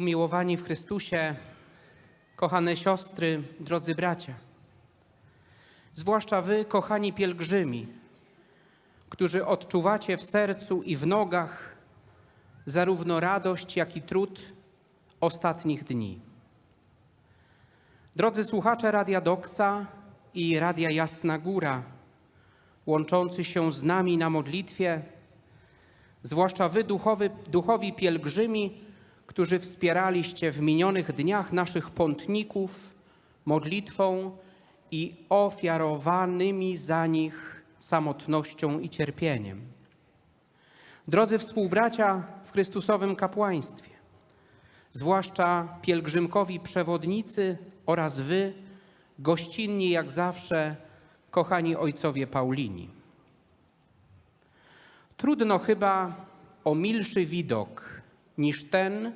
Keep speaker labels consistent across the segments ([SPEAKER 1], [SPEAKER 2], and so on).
[SPEAKER 1] Umiłowani w Chrystusie, kochane siostry, drodzy bracia, zwłaszcza wy, kochani pielgrzymi, którzy odczuwacie w sercu i w nogach zarówno radość, jak i trud ostatnich dni. Drodzy słuchacze Radia Doksa i Radia Jasna Góra, łączący się z nami na modlitwie, zwłaszcza wy, duchowy, duchowi pielgrzymi, którzy wspieraliście w minionych dniach naszych pątników modlitwą i ofiarowanymi za nich samotnością i cierpieniem. Drodzy współbracia w Chrystusowym kapłaństwie, zwłaszcza pielgrzymkowi przewodnicy oraz wy, gościnni jak zawsze, kochani ojcowie Paulini. Trudno chyba o milszy widok niż ten,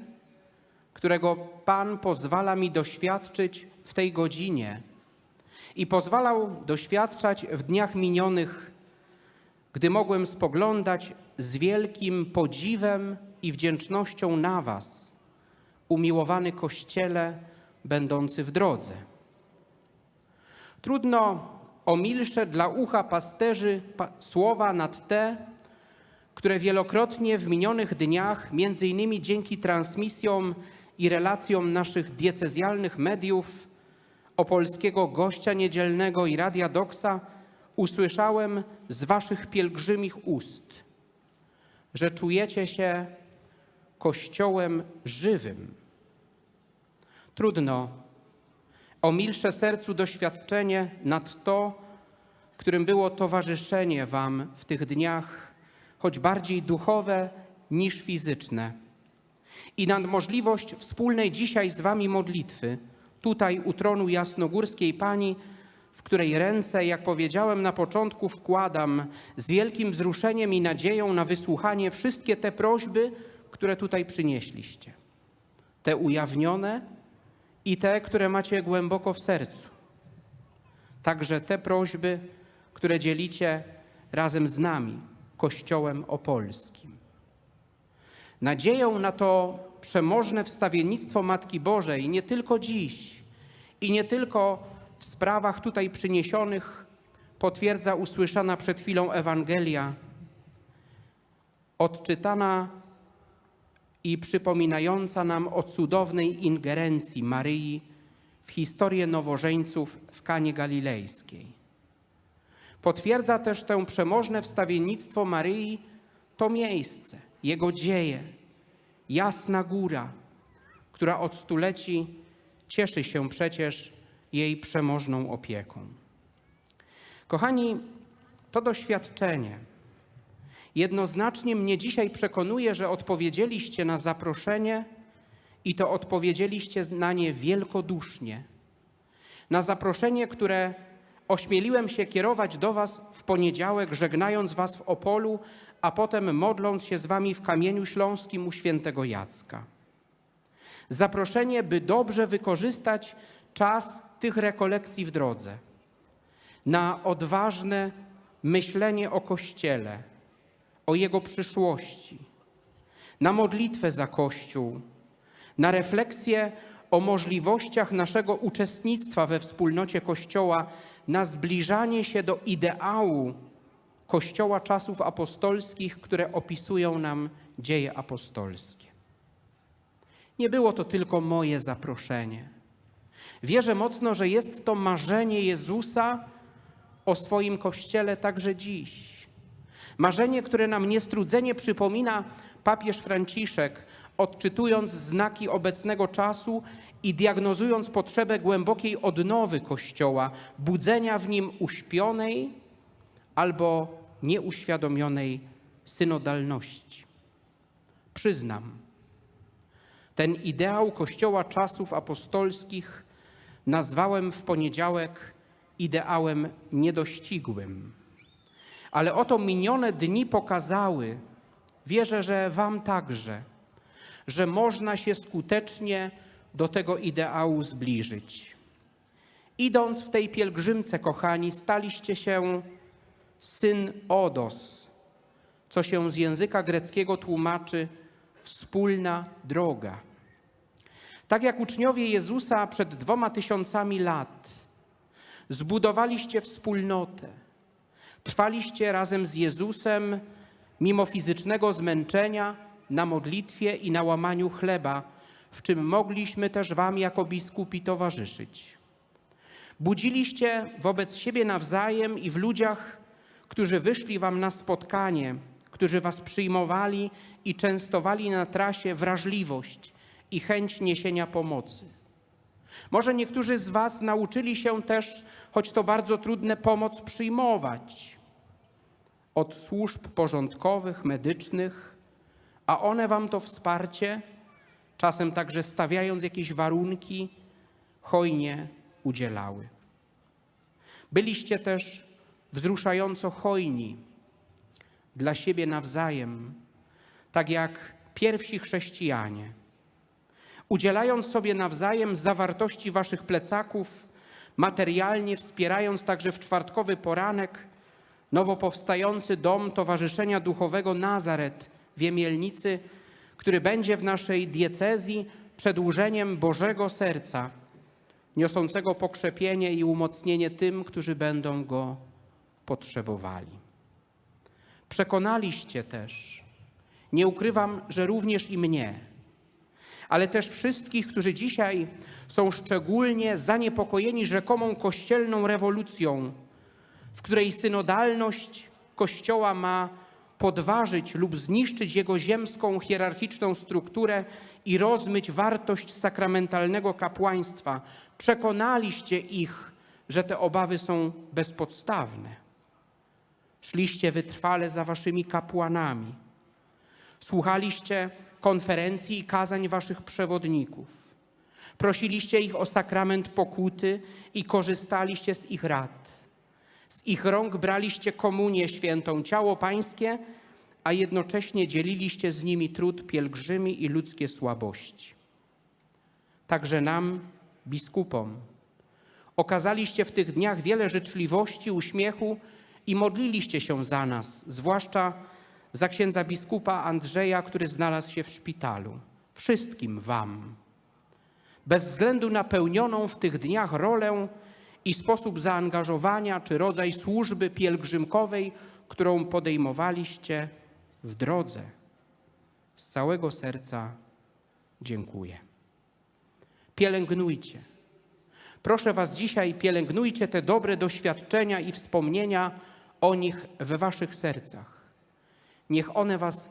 [SPEAKER 1] którego Pan pozwala mi doświadczyć w tej godzinie i pozwalał doświadczać w dniach minionych, gdy mogłem spoglądać z wielkim podziwem i wdzięcznością na Was, umiłowany Kościele będący w drodze. Trudno o milsze dla ucha pasterzy pa słowa nad te, które wielokrotnie w minionych dniach, między innymi dzięki transmisjom i relacjom naszych diecezjalnych mediów, opolskiego gościa niedzielnego i Radia Doksa, usłyszałem z waszych pielgrzymich ust, że czujecie się Kościołem żywym. Trudno o milsze sercu doświadczenie nad to, którym było towarzyszenie wam w tych dniach, choć bardziej duchowe niż fizyczne. I nad możliwość wspólnej dzisiaj z wami modlitwy, tutaj u tronu jasnogórskiej Pani, w której ręce, jak powiedziałem na początku, wkładam z wielkim wzruszeniem i nadzieją na wysłuchanie wszystkie te prośby, które tutaj przynieśliście. Te ujawnione i te, które macie głęboko w sercu. Także te prośby, które dzielicie razem z nami, Kościołem Opolskim. Nadzieją na to przemożne wstawiennictwo Matki Bożej nie tylko dziś i nie tylko w sprawach tutaj przyniesionych potwierdza usłyszana przed chwilą Ewangelia, odczytana i przypominająca nam o cudownej ingerencji Maryi w historię nowożeńców w Kanie Galilejskiej. Potwierdza też tę przemożne wstawiennictwo Maryi to miejsce, jego dzieje, jasna góra, która od stuleci cieszy się przecież jej przemożną opieką. Kochani, to doświadczenie jednoznacznie mnie dzisiaj przekonuje, że odpowiedzieliście na zaproszenie i to odpowiedzieliście na nie wielkodusznie. Na zaproszenie, które ośmieliłem się kierować do Was w poniedziałek, żegnając Was w Opolu, a potem modląc się z Wami w Kamieniu Śląskim u świętego Jacka. Zaproszenie, by dobrze wykorzystać czas tych rekolekcji w drodze, na odważne myślenie o Kościele, o jego przyszłości, na modlitwę za Kościół, na refleksję o możliwościach naszego uczestnictwa we wspólnocie Kościoła, na zbliżanie się do ideału Kościoła czasów apostolskich, które opisują nam dzieje apostolskie. Nie było to tylko moje zaproszenie. Wierzę mocno, że jest to marzenie Jezusa o swoim Kościele także dziś. Marzenie, które nam niestrudzenie przypomina papież Franciszek, odczytując znaki obecnego czasu i diagnozując potrzebę głębokiej odnowy Kościoła, budzenia w nim uśpionej albo nieuświadomionej synodalności. Przyznam, ten ideał Kościoła czasów apostolskich nazwałem w poniedziałek ideałem niedościgłym. Ale oto minione dni pokazały, wierzę, że Wam także, że można się skutecznie do tego ideału zbliżyć. Idąc w tej pielgrzymce, kochani, staliście się syn Odos, co się z języka greckiego tłumaczy wspólna droga. Tak jak uczniowie Jezusa przed dwoma tysiącami lat, zbudowaliście wspólnotę, trwaliście razem z Jezusem mimo fizycznego zmęczenia na modlitwie i na łamaniu chleba, w czym mogliśmy też Wam jako biskupi towarzyszyć. Budziliście wobec siebie nawzajem i w ludziach, którzy wyszli Wam na spotkanie, którzy Was przyjmowali i częstowali na trasie wrażliwość i chęć niesienia pomocy. Może niektórzy z Was nauczyli się też, choć to bardzo trudne, pomoc przyjmować od służb porządkowych, medycznych, a one Wam to wsparcie, czasem także stawiając jakieś warunki, hojnie udzielały. Byliście też wzruszająco hojni dla siebie nawzajem, tak jak pierwsi chrześcijanie. Udzielając sobie nawzajem zawartości waszych plecaków, materialnie wspierając także w czwartkowy poranek nowo powstający dom Towarzyszenia Duchowego Nazaret w Jemielnicy, który będzie w naszej diecezji przedłużeniem Bożego Serca, niosącego pokrzepienie i umocnienie tym, którzy będą go potrzebowali. Przekonaliście też, nie ukrywam, że również i mnie, ale też wszystkich, którzy dzisiaj są szczególnie zaniepokojeni rzekomą kościelną rewolucją, w której synodalność Kościoła ma podważyć lub zniszczyć jego ziemską, hierarchiczną strukturę i rozmyć wartość sakramentalnego kapłaństwa. Przekonaliście ich, że te obawy są bezpodstawne. Szliście wytrwale za waszymi kapłanami. Słuchaliście konferencji i kazań waszych przewodników. Prosiliście ich o sakrament pokuty i korzystaliście z ich rad. Z ich rąk braliście komunię świętą, ciało pańskie, a jednocześnie dzieliliście z nimi trud pielgrzymi i ludzkie słabości. Także nam, biskupom, okazaliście w tych dniach wiele życzliwości, uśmiechu i modliliście się za nas, zwłaszcza za księdza biskupa Andrzeja, który znalazł się w szpitalu. Wszystkim Wam. Bez względu na pełnioną w tych dniach rolę i sposób zaangażowania czy rodzaj służby pielgrzymkowej, którą podejmowaliście w drodze, z całego serca dziękuję. Pielęgnujcie. Proszę Was dzisiaj, pielęgnujcie te dobre doświadczenia i wspomnienia o nich we Waszych sercach. Niech one Was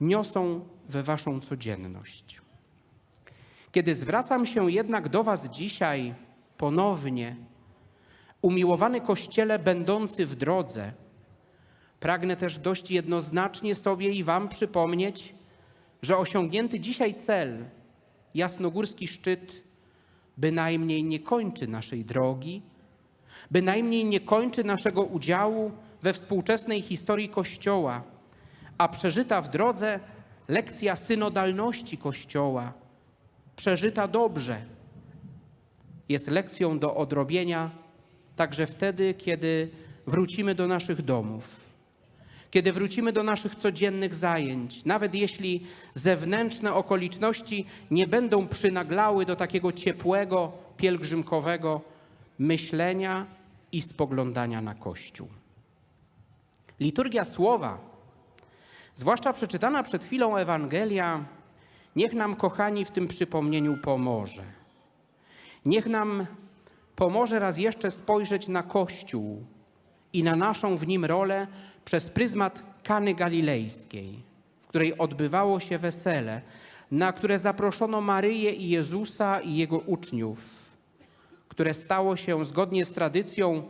[SPEAKER 1] niosą we Waszą codzienność. Kiedy zwracam się jednak do Was dzisiaj ponownie, umiłowany Kościele będący w drodze, pragnę też dość jednoznacznie sobie i Wam przypomnieć, że osiągnięty dzisiaj cel, jasnogórski szczyt, bynajmniej nie kończy naszej drogi, bynajmniej nie kończy naszego udziału we współczesnej historii Kościoła, a przeżyta w drodze lekcja synodalności Kościoła, przeżyta dobrze, jest lekcją do odrobienia także wtedy, kiedy wrócimy do naszych domów, kiedy wrócimy do naszych codziennych zajęć, nawet jeśli zewnętrzne okoliczności nie będą przynaglały do takiego ciepłego, pielgrzymkowego myślenia i spoglądania na Kościół. Liturgia słowa, zwłaszcza przeczytana przed chwilą Ewangelia, niech nam, kochani, w tym przypomnieniu pomoże. Niech nam pomoże raz jeszcze spojrzeć na Kościół i na naszą w nim rolę przez pryzmat Kany Galilejskiej, w której odbywało się wesele, na które zaproszono Maryję i Jezusa i jego uczniów, które stało się zgodnie z tradycją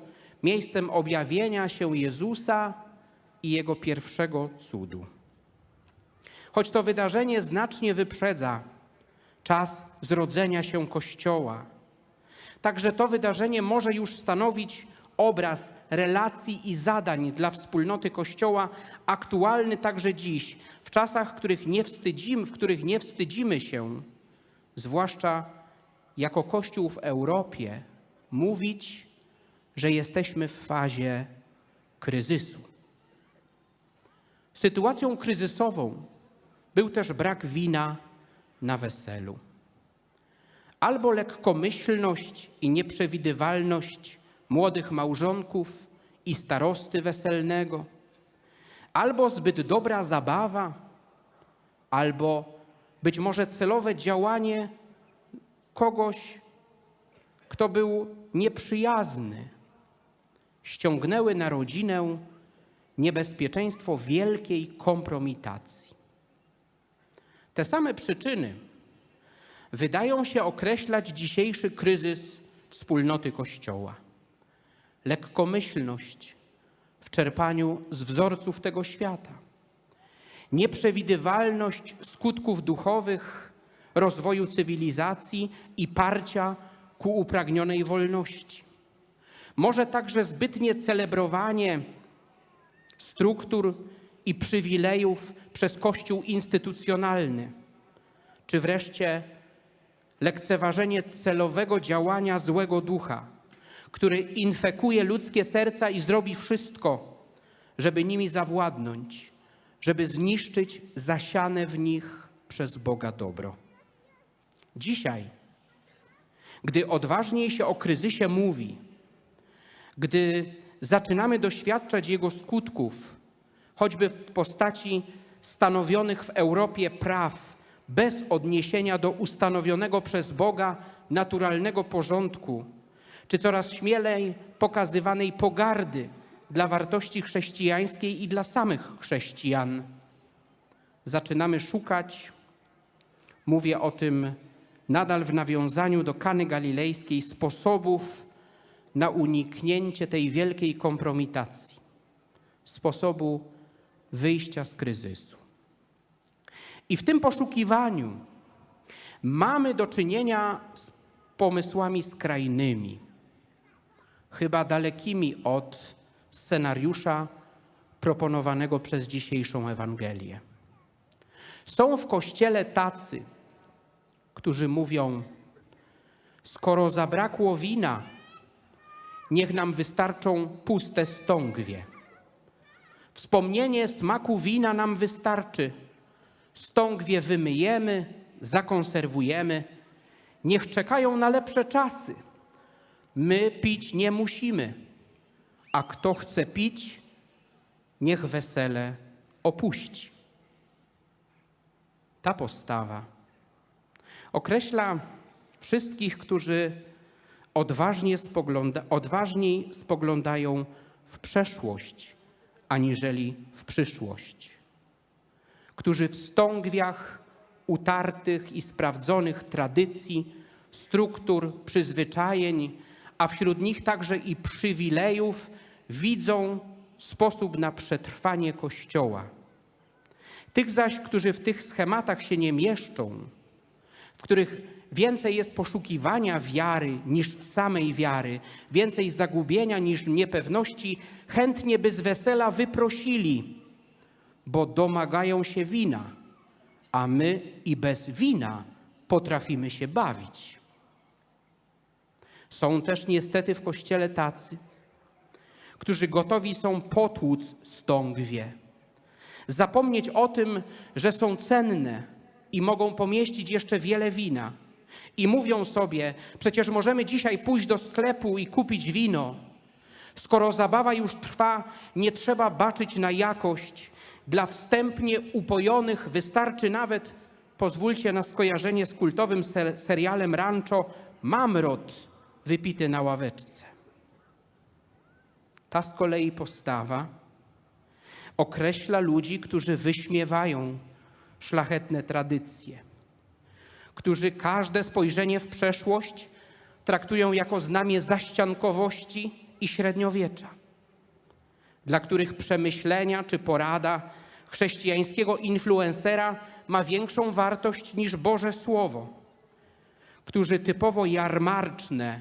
[SPEAKER 1] miejscem objawienia się Jezusa i jego pierwszego cudu. Choć to wydarzenie znacznie wyprzedza czas zrodzenia się Kościoła, także to wydarzenie może już stanowić obraz relacji i zadań dla wspólnoty Kościoła, aktualny także dziś, w czasach, których nie wstydzimy, w których nie wstydzimy się, zwłaszcza jako Kościół w Europie, mówić, że jesteśmy w fazie kryzysu. Sytuacją kryzysową był też brak wina na weselu. Albo lekkomyślność i nieprzewidywalność młodych małżonków i starosty weselnego, albo zbyt dobra zabawa, albo być może celowe działanie kogoś, kto był nieprzyjazny, ściągnęły na rodzinę niebezpieczeństwo wielkiej kompromitacji. Te same przyczyny wydają się określać dzisiejszy kryzys wspólnoty Kościoła. Lekkomyślność w czerpaniu z wzorców tego świata, nieprzewidywalność skutków duchowych rozwoju cywilizacji i parcia ku upragnionej wolności. Może także zbytnie celebrowanie struktur i przywilejów przez Kościół instytucjonalny, czy wreszcie lekceważenie celowego działania złego ducha, który infekuje ludzkie serca i zrobi wszystko, żeby nimi zawładnąć, żeby zniszczyć zasiane w nich przez Boga dobro. Dzisiaj, gdy odważniej się o kryzysie mówi, gdy zaczynamy doświadczać jego skutków, choćby w postaci stanowionych w Europie praw bez odniesienia do ustanowionego przez Boga naturalnego porządku, czy coraz śmielej pokazywanej pogardy dla wartości chrześcijańskiej i dla samych chrześcijan. Zaczynamy szukać, mówię o tym nadal w nawiązaniu do Kany Galilejskiej, sposobów na uniknięcie tej wielkiej kompromitacji, sposobu wyjścia z kryzysu. I w tym poszukiwaniu mamy do czynienia z pomysłami skrajnymi, chyba dalekimi od scenariusza proponowanego przez dzisiejszą Ewangelię. Są w kościele tacy, którzy mówią: Skoro zabrakło wina, niech nam wystarczą puste stągwie. Wspomnienie smaku wina nam wystarczy. Stągwie wymyjemy, zakonserwujemy. Niech czekają na lepsze czasy. My pić nie musimy, a kto chce pić, niech wesele opuści. Ta postawa określa wszystkich, którzy odważnie spogląda, odważniej spoglądają w przeszłość, aniżeli w przyszłość. Którzy w stągwiach utartych i sprawdzonych tradycji, struktur, przyzwyczajeń, a wśród nich także i przywilejów, widzą sposób na przetrwanie Kościoła. Tych zaś, którzy w tych schematach się nie mieszczą, w których więcej jest poszukiwania wiary niż samej wiary, więcej zagubienia niż niepewności, chętnie by z wesela wyprosili, bo domagają się wina, a my i bez wina potrafimy się bawić. Są też niestety w kościele tacy, którzy gotowi są potłuc stągwie, zapomnieć o tym, że są cenne i mogą pomieścić jeszcze wiele wina. I mówią sobie, przecież możemy dzisiaj pójść do sklepu i kupić wino. Skoro zabawa już trwa, nie trzeba baczyć na jakość. Dla wstępnie upojonych wystarczy nawet, pozwólcie na skojarzenie z kultowym ser serialem Rancho, mamrot wypity na ławeczce. Ta z kolei postawa określa ludzi, którzy wyśmiewają szlachetne tradycje, którzy każde spojrzenie w przeszłość traktują jako znamię zaściankowości i średniowiecza, dla których przemyślenia czy porada chrześcijańskiego influencera ma większą wartość niż Boże Słowo, którzy typowo jarmarczne,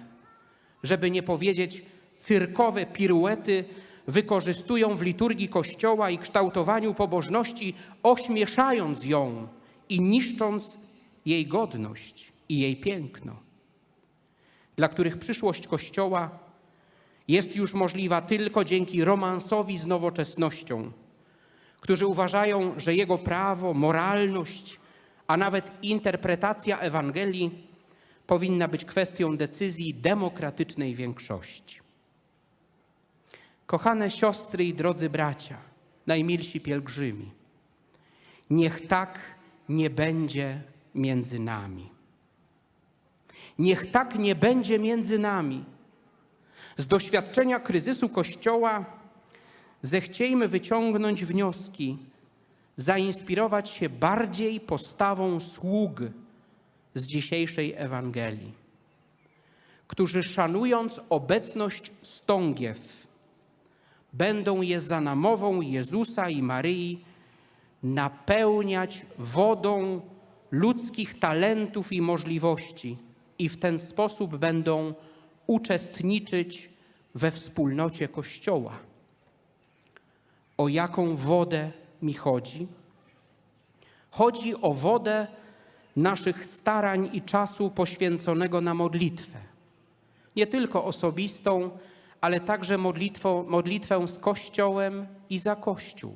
[SPEAKER 1] żeby nie powiedzieć cyrkowe piruety wykorzystują w liturgii Kościoła i kształtowaniu pobożności, ośmieszając ją i niszcząc jej godność i jej piękno. Dla których przyszłość Kościoła jest już możliwa tylko dzięki romansowi z nowoczesnością, którzy uważają, że jego prawo, moralność, a nawet interpretacja Ewangelii powinna być kwestią decyzji demokratycznej większości. Kochane siostry i drodzy bracia, najmilsi pielgrzymi, niech tak nie będzie między nami. Niech tak nie będzie między nami. Z doświadczenia kryzysu Kościoła zechciejmy wyciągnąć wnioski, zainspirować się bardziej postawą sług z dzisiejszej Ewangelii, którzy szanując obecność stągiew, będą je za namową Jezusa i Maryi napełniać wodą ludzkich talentów i możliwości i w ten sposób będą uczestniczyć we wspólnocie Kościoła. O jaką wodę mi chodzi? Chodzi o wodę naszych starań i czasu poświęconego na modlitwę. Nie tylko osobistą, ale także modlitwą, modlitwę z Kościołem i za Kościół.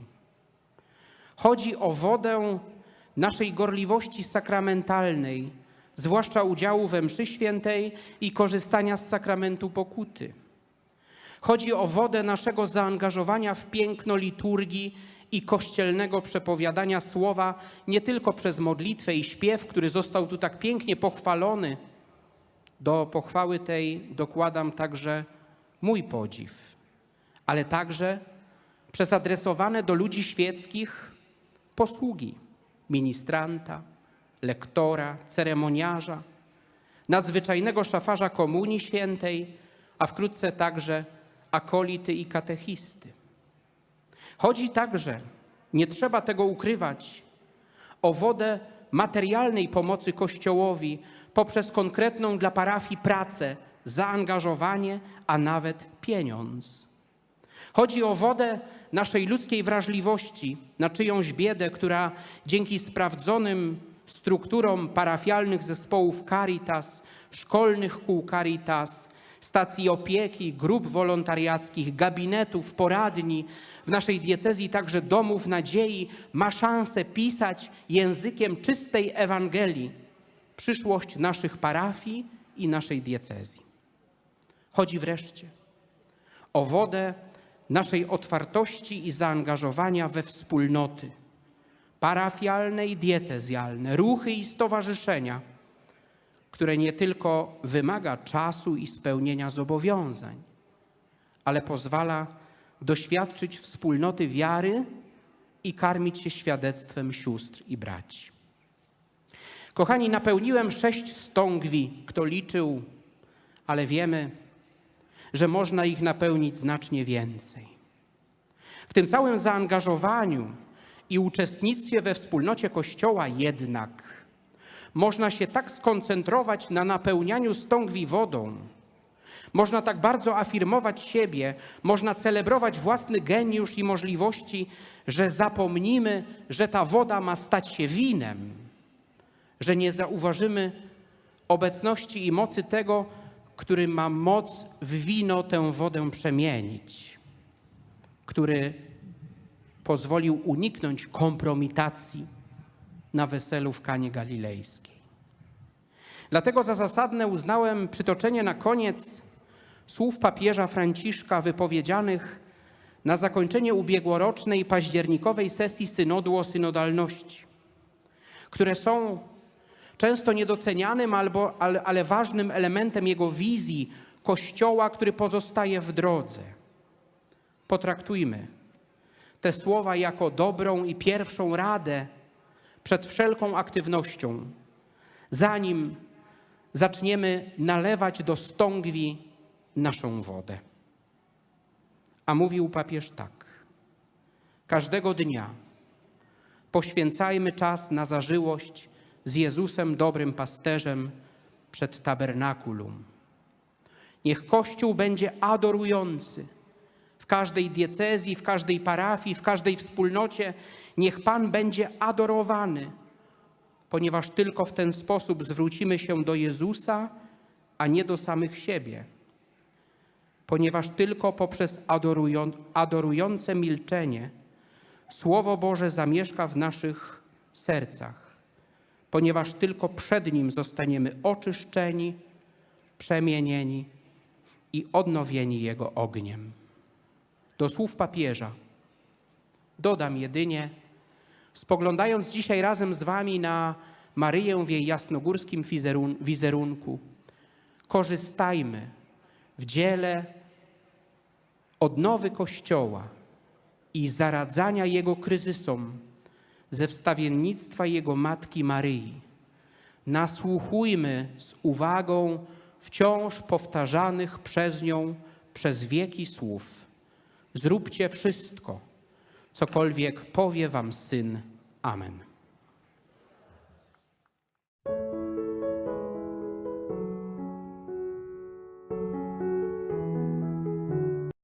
[SPEAKER 1] Chodzi o wodę naszej gorliwości sakramentalnej, zwłaszcza udziału we mszy świętej i korzystania z sakramentu pokuty. Chodzi o wodę naszego zaangażowania w piękno liturgii i kościelnego przepowiadania słowa nie tylko przez modlitwę i śpiew, który został tu tak pięknie pochwalony. Do pochwały tej dokładam także mój podziw, ale także przez adresowane do ludzi świeckich posługi ministranta, lektora, ceremoniarza, nadzwyczajnego szafarza Komunii Świętej, a wkrótce także akolity i katechisty. Chodzi także, nie trzeba tego ukrywać, o wodę materialnej pomocy Kościołowi poprzez konkretną dla parafii pracę, zaangażowanie, a nawet pieniądz. Chodzi o wodę naszej ludzkiej wrażliwości na czyjąś biedę, która dzięki sprawdzonym strukturom parafialnych zespołów Caritas, szkolnych kół Caritas, stacji opieki, grup wolontariackich, gabinetów, poradni, w naszej diecezji także domów nadziei, ma szansę pisać językiem czystej Ewangelii przyszłość naszych parafii i naszej diecezji. Chodzi wreszcie o wodę naszej otwartości i zaangażowania we wspólnoty parafialne i diecezjalne, ruchy i stowarzyszenia, które nie tylko wymaga czasu i spełnienia zobowiązań, ale pozwala doświadczyć wspólnoty wiary i karmić się świadectwem sióstr i braci. Kochani, napełniłem sześć stągwi, kto liczył, ale wiemy, że można ich napełnić znacznie więcej. W tym całym zaangażowaniu i uczestnictwie we wspólnocie Kościoła jednak. Można się tak skoncentrować na napełnianiu stągwi wodą, można tak bardzo afirmować siebie, można celebrować własny geniusz i możliwości, że zapomnimy, że ta woda ma stać się winem, że nie zauważymy obecności i mocy tego, który ma moc w wino tę wodę przemienić, który pozwolił uniknąć kompromitacji na weselu w Kanie Galilejskiej. Dlatego za zasadne uznałem przytoczenie na koniec słów papieża Franciszka wypowiedzianych na zakończenie ubiegłorocznej październikowej sesji synodu o synodalności, które są często niedocenianym albo, ale, ale ważnym elementem jego wizji Kościoła, który pozostaje w drodze. Potraktujmy te słowa jako dobrą i pierwszą radę przed wszelką aktywnością, zanim zaczniemy nalewać do stągwi naszą wodę. A mówił papież tak: Każdego dnia poświęcajmy czas na zażyłość z Jezusem, dobrym pasterzem, przed tabernakulum. Niech Kościół będzie adorujący w każdej diecezji, w każdej parafii, w każdej wspólnocie. Niech Pan będzie adorowany, ponieważ tylko w ten sposób zwrócimy się do Jezusa, a nie do samych siebie. Ponieważ tylko poprzez adorują, adorujące milczenie Słowo Boże zamieszka w naszych sercach ponieważ tylko przed Nim zostaniemy oczyszczeni, przemienieni i odnowieni Jego ogniem. Do słów papieża dodam jedynie, spoglądając dzisiaj razem z Wami na Maryję w jej jasnogórskim wizerun- wizerunku, korzystajmy w dziele odnowy Kościoła i zaradzania jego kryzysom ze wstawiennictwa jego matki Maryi. Nasłuchujmy z uwagą wciąż powtarzanych przez nią przez wieki słów. Zróbcie wszystko, cokolwiek powie wam Syn. Amen.